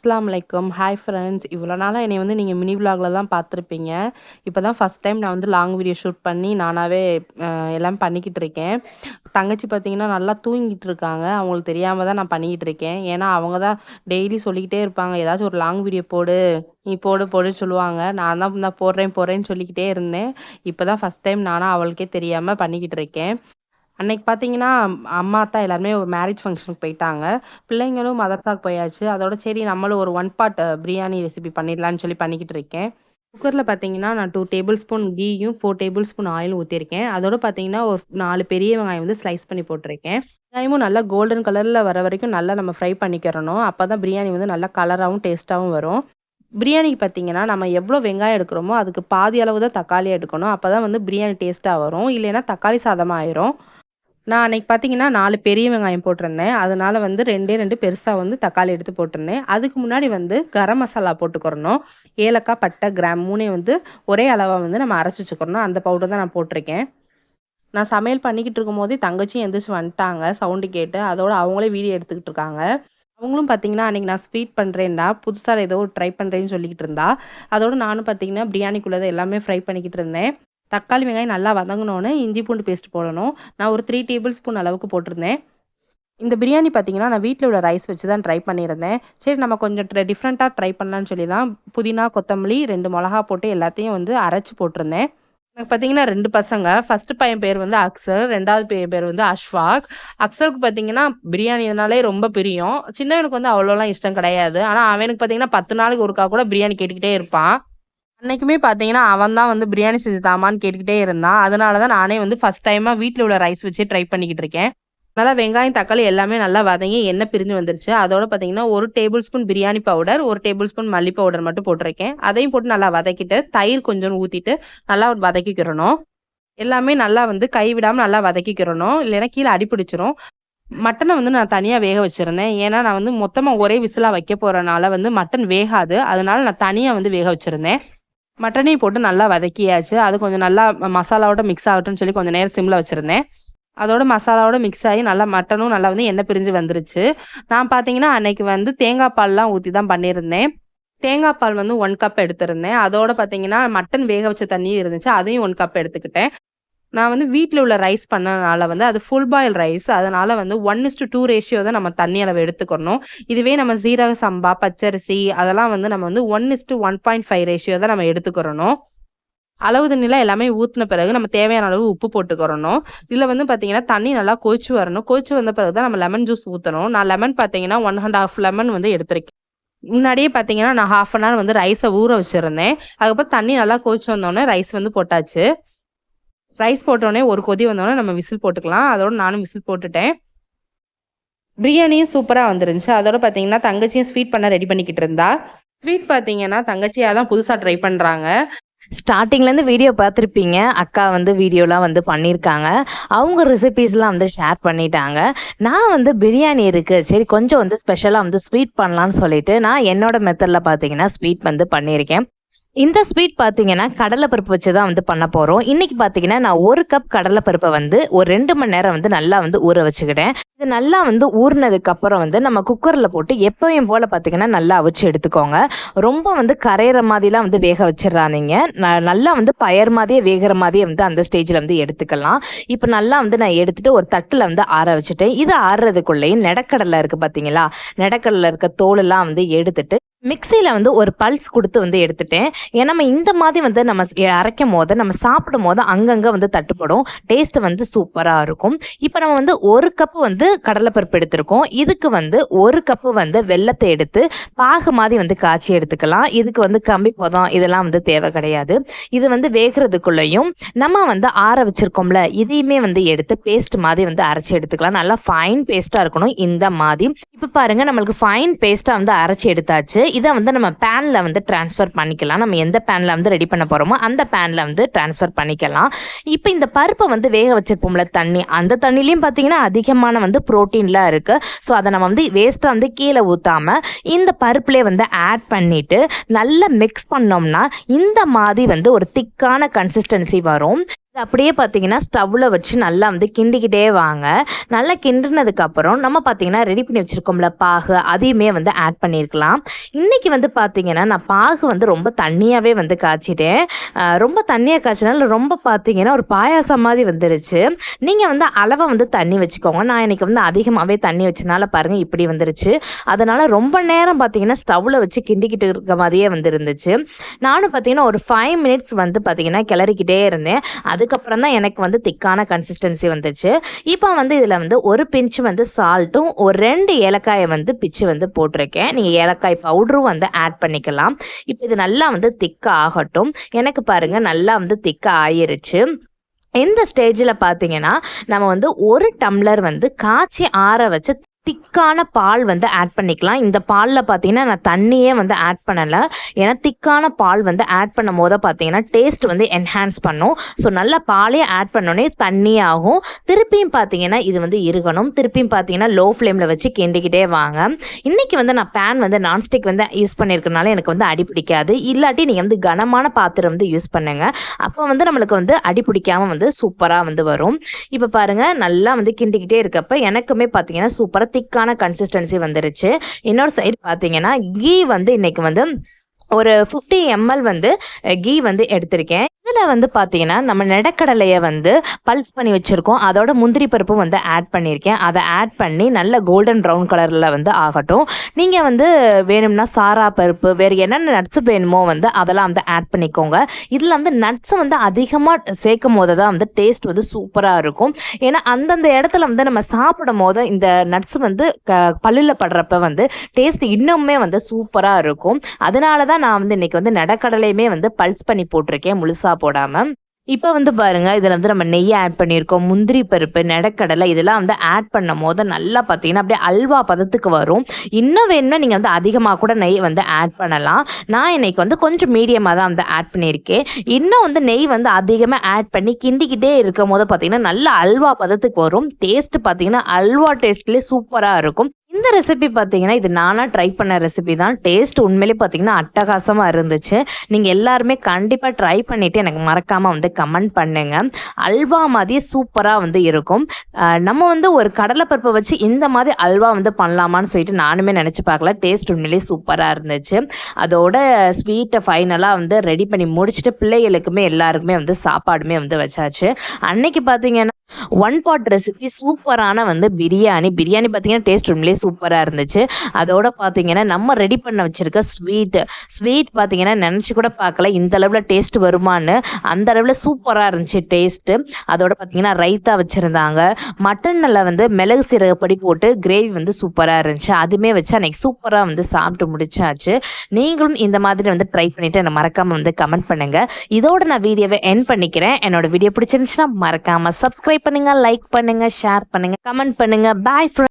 அஸ்லாம் வலைக்கம் hi friends. இவ்வளோ நாளாக என்னை வந்து நீங்கள் மினி விளாக்ல தான் பார்த்துருப்பீங்க. இப்போ தான் ஃபர்ஸ்ட் டைம் நான் வந்து லாங் வீடியோ ஷூட் பண்ணி நானாகவே எல்லாம் பண்ணிக்கிட்டு இருக்கேன். தங்கச்சி பார்த்தீங்கன்னா, நல்லா தூங்கிட்டு இருக்காங்க. அவங்களுக்கு தெரியாமல் தான் நான் பண்ணிக்கிட்டு இருக்கேன். ஏன்னா, அவங்க தான் டெய்லி சொல்லிக்கிட்டே இருப்பாங்க. ஏதாச்சும் ஒரு லாங் வீடியோ போடு, நீ போடு போடுன்னு சொல்லுவாங்க. நான் தான் நான் போடுறேன் போடுறேன்னு சொல்லிக்கிட்டே இருந்தேன். இப்போ தான் ஃபர்ஸ்ட் டைம் நானாக அவளுக்கே தெரியாமல் பண்ணிக்கிட்டு இருக்கேன். அன்னைக்கு பார்த்தீங்கன்னா, அம்மா, அத்தா எல்லாருமே ஒரு மேரேஜ் ஃபங்ஷனுக்கு போயிட்டாங்க. பிள்ளைங்களும் மதர்சாக்கு போயாச்சு. அதோட சரி நம்மளும் ஒரு ஒன் பாட் பிரியாணி ரெசிபி பண்ணிடலான்னு சொல்லி பண்ணிக்கிட்டு இருக்கேன். குக்கர்ல பார்த்தீங்கன்னா, நான் 2 டேபிள் ஸ்பூன் கீயும், 4 டேபிள் ஸ்பூன் ஆயிலும் ஊத்தியிருக்கேன். அதோட பார்த்தீங்கன்னா, ஒரு 4 பெரிய வெங்காயம் வந்து ஸ்லைஸ் பண்ணி போட்டிருக்கேன் வெங்காயமும் நல்லா கோல்டன் கலர்ல வர வரைக்கும் நல்லா நம்ம ஃப்ரை பண்ணிக்கிறணும். அப்பதான் பிரியாணி வந்து நல்லா கலராவும், டேஸ்ட்டாவும் வரும். பிரியாணிக்கு பார்த்தீங்கன்னா, நம்ம எவ்வளோ வெங்காயம் எடுக்கிறோமோ, அதுக்கு பாதி அளவு தான் தக்காளி எடுக்கணும். அப்பதான் வந்து பிரியாணி டேஸ்ட்டா வரும். இல்லைன்னா தக்காளி சாதமா ஆயிரும். நான் அன்னைக்கு பார்த்தீங்கன்னா, நாலு பெரிய வெங்காயம் போட்டிருந்தேன். அதனால வந்து ரெண்டே ரெண்டு பெருசாக வந்து தக்காளி எடுத்து போட்டிருந்தேன். அதுக்கு முன்னாடி வந்து கரம் மசாலா போட்டுக்கிறணும். ஏலக்காய், பட்டை, கிராம் மூணே வந்து ஒரே அளவாக வந்து நம்ம அரைச்சி வச்சுக்கிறணும். அந்த பவுடர் தான் நான் போட்டிருக்கேன். நான் சமையல் பண்ணிக்கிட்டு இருக்கும்போதே தங்கச்சியும் எந்திரிச்சு வந்துட்டாங்க. சவுண்டு கேட்டு. அதோட அவங்களே வீடியோ எடுத்துக்கிட்டு இருக்காங்க. அவங்களும் பார்த்தீங்கன்னா, அன்றைக்கி நான் ஸ்வீட் பண்ணுறேன்னா புதுசாக ஏதோ ட்ரை பண்ணுறேன்னு சொல்லிக்கிட்டு இருந்தா. அதோட நானும் பார்த்தீங்கன்னா, பிரியாணிக்குள்ளதை எல்லாமே ஃப்ரை பண்ணிக்கிட்டு இருந்தேன். தக்காளி, வெங்காயம் நல்லா வதங்கினோன்னு இஞ்சி பூண்டு பேஸ்ட் போடணும். நான் ஒரு த்ரீ டேபிள் ஸ்பூன் அளவுக்கு போட்டிருந்தேன். இந்த பிரியாணி பார்த்தீங்கன்னா, நான் வீட்டில் உள்ள ரைஸ் வச்சு தான் ட்ரை பண்ணியிருந்தேன். சரி நம்ம கொஞ்சம் ட்ர ட்ரை பண்ணலான்னு சொல்லி தான் புதினா, கொத்தமல்லி, ரெண்டு மிளகா போட்டு எல்லாத்தையும் வந்து அரைச்சி போட்டிருந்தேன். எனக்கு பார்த்தீங்கன்னா ரெண்டு பசங்க. ஃபர்ஸ்ட் பையன் பேர் வந்து அக்சர் ரெண்டாவது பையன் பேர் வந்து அஷ்வாக் அக்சருக்கு பார்த்தீங்கன்னா, பிரியாணினாலே ரொம்ப பிரியம். சின்னவனுக்கு வந்து அவ்வளோலாம் இஷ்டம் கிடையாது. ஆனால் அவனுக்கு பார்த்தீங்கன்னா, 10 நாளைக்கு ஒருக்கா கூட பிரியாணி கேட்டுக்கிட்டே இருப்பான். அன்னைக்குமே பார்த்தீங்கன்னா, அவன் தான் வந்து பிரியாணி செஞ்சு தாமான்னு கேட்டுக்கிட்டே இருந்தான். அதனால தான் நானே வந்து ஃபர்ஸ்ட் டைமாக வீட்டில் உள்ள ரைஸ் வச்சு ட்ரை பண்ணிக்கிட்டு இருக்கேன். நல்லா வெங்காயம், தக்காளி எல்லாமே நல்லா வதங்கி எண்ணெய் பிரிஞ்சு வந்துருச்சு. அதோட பார்த்தீங்கன்னா, ஒரு டேபிள் ஸ்பூன் பிரியாணி பவுடர், ஒரு டேபிள் ஸ்பூன் மல்லி பவுடர் மட்டும் போட்டிருக்கேன். அதையும் போட்டு நல்லா வதக்கிட்டு, தயிர் கொஞ்சம் ஊற்றிட்டு நல்லா வதக்கிக்கிறணும். எல்லாமே நல்லா வந்து கைவிடாமல் நல்லா வதக்கிக்கிறணும். இல்லைன்னா கீழே அடி பிடிச்சிரும். வந்து நான் தனியாக வேக வச்சிருந்தேன். ஏன்னா, நான் வந்து மொத்தமாக ஒரே விசிலாக வைக்க போகிறனால வந்து மட்டன் வேகாது. அதனால நான் தனியாக வந்து வேக வச்சிருந்தேன். மட்டனையும் போட்டு நல்லா வதக்கியாச்சு. அது கொஞ்சம் நல்லா மசாலாவோட மிக்ஸ் ஆகட்டும்னு சொல்லி கொஞ்சம் நேரம் சிம்ல வச்சுருந்தேன் அதோட மசாலாவோட மிக்ஸ் ஆகி நல்லா மட்டனும் நல்லா வந்து எண்ணெய் பிரிஞ்சு வந்துருச்சு. நான் பார்த்தீங்கன்னா, அன்னைக்கு வந்து தேங்காய் பால்லாம் ஊற்றி தான் பண்ணியிருந்தேன். தேங்காய் பால் வந்து ஒன் கப் எடுத்திருந்தேன். அதோட பார்த்தீங்கன்னா, மட்டன் வேக வச்ச தண்ணியும் இருந்துச்சு. அதையும் ஒன் கப் எடுத்துக்கிட்டேன். நான் வந்து வீட்டில் உள்ள ரைஸ் பண்ணனால வந்து அது ஃபுல் பாயில் ரைஸ். அதனால வந்து 1:2 ரேஷியோ தான் நம்ம தண்ணி அளவு எடுத்துக்கணும். இதுவே நம்ம சீரக சம்பா, பச்சரிசி அதெல்லாம் வந்து நம்ம வந்து 1:1.5 ரேஷியோ தான் நம்ம எடுத்துக்கிறணும். அளவு தண்ணிலாம் எல்லாமே ஊற்றின பிறகு நம்ம தேவையான அளவு உப்பு போட்டுக்கிறணும். இதில் வந்து பார்த்தீங்கன்னா, தண்ணி நல்லா கொதிச்சு வரணும். கொதிச்சு வந்த பிறகு தான் நம்ம லெமன் ஜூஸ் ஊற்றணும் நான் லெமன் பார்த்தீங்கன்னா, 1 1/2 லெமன் வந்து எடுத்திருக்கேன். முன்னாடியே பார்த்தீங்கன்னா, நான் 1/2 அன் ஹவர் வந்து ரைஸை ஊற வச்சிருந்தேன். அதுக்கப்புறம் தண்ணி நல்லா கொதிச்சு வந்தோடனே ரைஸ் வந்து போட்டாச்சு. ரைஸ் போட்டோடனே ஒரு கொதி வந்தோடனே நம்ம விசில் போட்டுக்கலாம். அதோட நானும் விசில் போட்டுட்டேன். பிரியாணியும் சூப்பராக வந்துருந்துச்சு. அதோட பார்த்தீங்கன்னா, தங்கச்சியும் ஸ்வீட் பண்ண ரெடி பண்ணிக்கிட்டு இருந்தா. ஸ்வீட் பார்த்தீங்கன்னா, தங்கச்சியாக தான் புதுசாக ட்ரை பண்ணுறாங்க ஸ்டார்டிங்லேருந்து வீடியோ பார்த்துருப்பீங்க. அக்கா வந்து வீடியோலாம் வந்து பண்ணியிருக்காங்க. அவங்க ரெசிபீஸ்லாம் வந்து ஷேர் பண்ணிட்டாங்க. நான் வந்து பிரியாணி இருக்குது சரி கொஞ்சம் வந்து ஸ்பெஷலாக வந்து ஸ்வீட் பண்ணலான்னு சொல்லிட்டு, நான் என்னோட மெத்தடில் பார்த்தீங்கன்னா, ஸ்வீட் வந்து பண்ணியிருக்கேன். இந்த ஸ்வீட் பார்த்தீங்கன்னா, கடலைப்பருப்பு வச்சு தான் வந்து பண்ண போகிறோம் இன்றைக்கி பார்த்தீங்கன்னா, நான் ஒரு கப் கடலைப்பருப்பை வந்து ஒரு ரெண்டு மணி நேரம் வந்து நல்லா வந்து ஊற வச்சுக்கிட்டேன். இது நல்லா வந்து ஊறினதுக்கப்புறம் வந்து நம்ம குக்கரில் போட்டு எப்பவும் போல் பார்த்தீங்கன்னா, நல்லா அவிச்சு எடுத்துக்கோங்க. ரொம்ப வந்து கரையிற மாதிரிலாம் வந்து வேக வச்சிடறாதீங்க ந நல்லா வந்து பயர் மாதிரியே வேகிற மாதிரியே வந்து அந்த ஸ்டேஜில் வந்து எடுத்துக்கலாம். இப்போ நல்லா வந்து நான் எடுத்துகிட்டு ஒரு தட்டில் வந்து ஆற வச்சுட்டேன். இது ஆறுறதுக்குள்ளேயும் நெடக்கடலை இருக்குது பார்த்தீங்களா? நெடக்கடலில் இருக்க தோலெல்லாம் வந்து எடுத்துட்டு, மிக்சியில் வந்து ஒரு பல்ஸ் கொடுத்து வந்து எடுத்துட்டேன். ஏன்னா நம்ம இந்த மாதிரி வந்து நம்ம அரைக்கும் போது நம்ம சாப்பிடும் போது அங்கங்கே வந்து தட்டுப்படும். டேஸ்ட் வந்து சூப்பராக இருக்கும். இப்போ நம்ம வந்து ஒரு கப்பு வந்து கடலைப்பருப்பு எடுத்திருக்கோம். இதுக்கு வந்து ஒரு கப்பு வந்து வெள்ளத்தை எடுத்து பாகு மாதிரி வந்து காய்ச்சி எடுத்துக்கலாம். இதுக்கு வந்து கம்பி பதம் இதெல்லாம் வந்து தேவை கிடையாது. இது வந்து வேகிறதுக்குள்ளேயும் நம்ம வந்து ஆற வச்சிருக்கோம்ல, இதையுமே வந்து எடுத்து பேஸ்ட் மாதிரி வந்து அரைச்சி எடுத்துக்கலாம். நல்லா ஃபைன் பேஸ்ட்டாக இருக்கணும் இந்த மாதிரி. இப்போ பாருங்கள் நம்மளுக்கு ஃபைன் பேஸ்ட்டாக வந்து அரைச்சி எடுத்தாச்சு. இதை வந்து நம்ம பேனில் வந்து ட்ரான்ஸ்ஃபர் பண்ணிக்கலாம். நம்ம எந்த பேனில் வந்து ரெடி பண்ண போகிறோமோ அந்த பேனில் வந்து ட்ரான்ஸ்ஃபர் பண்ணிக்கலாம். இப்போ இந்த பருப்பை வந்து வேக வச்சிருப்போம்ல தண்ணி, அந்த தண்ணிலையும் பார்த்தீங்கன்னா, அதிகமான வந்து புரோட்டீன்லாம் இருக்குது ஸோ அதை நம்ம வந்து வேஸ்ட்டாக வந்து கீழே ஊற்றாமல் இந்த பருப்புலேயே வந்து ஆட் பண்ணிவிட்டு நல்லா மிக்ஸ் பண்ணோம்னா, இந்த மாதிரி வந்து ஒரு திக்கான கன்சிஸ்டன்சி வரும். இது அப்படியே பார்த்தீங்கன்னா ஸ்டவ்வில் வச்சு நல்லா வந்து கிண்டிக்கிட்டே வாங்க. நல்லா கிண்டினதுக்கப்புறம் நம்ம பார்த்தீங்கன்னா ரெடி பண்ணி வச்சுருக்கோம்ல பாகு அதையுமே வந்து ஆட் பண்ணியிருக்கலாம் இன்றைக்கி வந்து பார்த்தீங்கன்னா நான் பாகு வந்து ரொம்ப தண்ணியாகவே வந்து காய்ச்சிட்டேன். ரொம்ப தண்ணியாக காய்ச்சினால ரொம்ப பார்த்தீங்கன்னா ஒரு பாயாசம் மாதிரி வந்துருச்சு. நீங்கள் வந்து அளவை வந்து தண்ணி வச்சுக்கோங்க. நான் இன்னைக்கு வந்து அதிகமாகவே தண்ணி வச்சனால பாருங்கள் இப்படி வந்துருச்சு. அதனால் ரொம்ப நேரம் பார்த்தீங்கன்னா ஸ்டவ்வில் வச்சு கிண்டிக்கிட்டு இருக்க மாதிரியே வந்துருந்துச்சு. நானும் பார்த்தீங்கன்னா ஒரு ஃபைவ் மினிட்ஸ் வந்து பார்த்தீங்கன்னா கிளறிக்கிட்டே இருந்தேன். அதுக்கப்புறம் தான் எனக்கு வந்து திக்கான கன்சிஸ்டன்சி வந்துச்சு. இப்போ வந்து இதில் வந்து ஒரு பிஞ்ச் வந்து சால்ட்டும் ஒரு ரெண்டு ஏலக்காயை வந்து பிச்சு வந்து போட்டிருக்கேன். நீங்கள் ஏலக்காய் பவுடரும் வந்து ஆட் பண்ணிக்கலாம். இப்போ இது நல்லா வந்து திக்காக ஆகட்டும். எனக்கு பாருங்கள் நல்லா வந்து திக்காக ஆயிருச்சு. இந்த ஸ்டேஜில் பார்த்தீங்கன்னா நம்ம வந்து ஒரு டம்ளர் வந்து காய்ச்சி ஆற வச்சு திக்கான பால் வந்து ஆட் பண்ணிக்கலாம். இந்த பாலில் பார்த்தீங்கன்னா நான் தண்ணியே வந்து ஆட் பண்ணலை. ஏன்னா திக்கான பால் வந்து ஆட் பண்ணும் போது பார்த்தீங்கன்னா டேஸ்ட் வந்து என்ஹான்ஸ் பண்ணும். ஸோ நல்ல பாலே ஆட் பண்ணோடனே தண்ணி ஆகும். திருப்பியும் பார்த்தீங்கன்னா இது வந்து இருக்கணும். திருப்பியும் பார்த்தீங்கன்னா லோ ஃப்ளேமில் வச்சு கிண்டிக்கிட்டே வாங்க. இன்றைக்கி வந்து நான் பேன் வந்து நான்ஸ்டிக் வந்து யூஸ் பண்ணியிருக்கனால எனக்கு வந்து அடி பிடிக்காது. இல்லாட்டி நீங்கள் வந்து கனமான பாத்திரம் வந்து யூஸ் பண்ணுங்கள் அப்போ வந்து நம்மளுக்கு வந்து அடி பிடிக்காம வந்து சூப்பராக வந்து வரும். இப்போ பாருங்கள் நல்லா வந்து கிண்டிக்கிட்டே இருக்கப்போ எனக்குமே பார்த்தீங்கன்னா சூப்பராக திக்கான கன்சிஸ்டன்சி வந்துருச்சு. இன்னொரு சைடு பார்த்தீங்கன்னா கீ வந்து இன்னைக்கு வந்து ஒரு ஃபிஃப்டி எம்எல் வந்து கீ வந்து எடுத்திருக்கேன். இதில் வந்து பார்த்தீங்கன்னா நம்ம நெடக்கடலையை வந்து பல்ஸ் பண்ணி வச்சுருக்கோம். அதோட முந்திரி பருப்பும் வந்து ஆட் பண்ணியிருக்கேன். அதை ஆட் பண்ணி நல்ல கோல்டன் ப்ரௌன் கலரில் வந்து ஆகட்டும். நீங்கள் வந்து வேணும்னா சாரா பருப்பு வேறு என்னென்ன நட்ஸ் வேணுமோ வந்து அதெல்லாம் வந்து ஆட் பண்ணிக்கோங்க. இதில் வந்து நட்ஸை வந்து அதிகமாக சேர்க்கும் போது தான் வந்து டேஸ்ட் வந்து சூப்பராக இருக்கும். ஏன்னா அந்தந்த இடத்துல வந்து நம்ம சாப்பிடும் போது இந்த நட்ஸ் வந்து க பல்லில் படுறப்ப வந்து டேஸ்ட் இன்னுமே வந்து சூப்பராக இருக்கும். அதனால தான் நான் வந்து இன்னைக்கு வந்து நடக்கடலையுமே வந்து பல்ஸ் பண்ணி போட்டிருக்கேன் முழுசாக போடாமல் இப்போ வந்து பாருங்க இதில் வந்து நம்ம நெய் ஆட் பண்ணியிருக்கோம் முந்திரி பருப்பு நெடக்கடலை இதெல்லாம் வந்து ஆட் பண்ணும் போது நல்லா பார்த்தீங்கன்னா அப்படியே அல்வா பதத்துக்கு வரும். இன்னும் வேணும்னா நீங்கள் வந்து அதிகமாக கூட நெய் வந்து ஆட் பண்ணலாம். நான் இன்னைக்கு வந்து கொஞ்சம் மீடியமாக தான் வந்து ஆட் பண்ணியிருக்கேன். இன்னும் வந்து நெய் வந்து அதிகமாக ஆட் பண்ணி கிண்டிக்கிட்டே இருக்கும் போது பார்த்தீங்கன்னா நல்ல அல்வா பதத்துக்கு வரும். டேஸ்ட் பார்த்தீங்கன்னா அல்வா டேஸ்ட்லேயே சூப்பராக இருக்கும். இந்த ரெசிபி பார்த்தீங்கன்னா இது நானாக ட்ரை பண்ண ரெசிபி தான். டேஸ்ட் உண்மையிலே பார்த்தீங்கன்னா அட்டகாசமாக இருந்துச்சு. நீங்கள் எல்லாருமே கண்டிப்பாக ட்ரை பண்ணிவிட்டு எனக்கு மறக்காமல் வந்து கமெண்ட் பண்ணுங்க. அல்வா மாதிரியே சூப்பராக வந்து இருக்கும். நம்ம வந்து ஒரு கடலைப்பருப்பை வச்சு இந்த மாதிரி அல்வா வந்து பண்ணலாமான்னு சொல்லிட்டு நானுமே நினச்சி பார்க்கல. டேஸ்ட் உண்மையிலேயே சூப்பராக இருந்துச்சு. அதோட ஸ்வீட்டை ஃபைனலாக வந்து ரெடி பண்ணி முடிச்சுட்டு பிள்ளைகளுக்குமே எல்லாருக்குமே வந்து சாப்பாடுமே வந்து வச்சாச்சு. அன்னைக்கு பார்த்தீங்கன்னா ஒன் பாட் ரெசிபி சூப்பரான வந்து பிரியாணி. பிரியாணி பார்த்தீங்கன்னா டேஸ்ட் உண்மையிலேயே சூப்பராக இருந்துச்சு. அதோட பார்த்தீங்கன்னா நம்ம ரெடி பண்ண வச்சுருக்க ஸ்வீட் ஸ்வீட் பார்த்தீங்கன்னா நினச்சி கூட பார்க்கல இந்த அளவில் டேஸ்ட் வருமான்னு. அந்த அளவில் சூப்பராக இருந்துச்சு டேஸ்ட்டு அதோட பார்த்தீங்கன்னா ரைத்தா வச்சுருந்தாங்க. மட்டனில் வந்து மிளகு சீரகப்படி போட்டு கிரேவி வந்து சூப்பராக இருந்துச்சு. அதுவுமே வச்சு அன்றைக்கி சூப்பராக வந்து சாப்பிட்டு முடிச்சாச்சு. நீங்களும் இந்த மாதிரி வந்து ட்ரை பண்ணிவிட்டு என்னை மறக்காமல் வந்து கமெண்ட் பண்ணுங்கள் இதோட நான் வீடியோவை என் பண்ணிக்கிறேன். என்னோட வீடியோ பிடிச்சிருந்துச்சுன்னா மறக்காமல் சப்ஸ்கிரைப் பண்ணுங்கள் லைக் பண்ணுங்கள் ஷேர் பண்ணுங்கள் கமெண்ட் பண்ணுங்கள் பாய்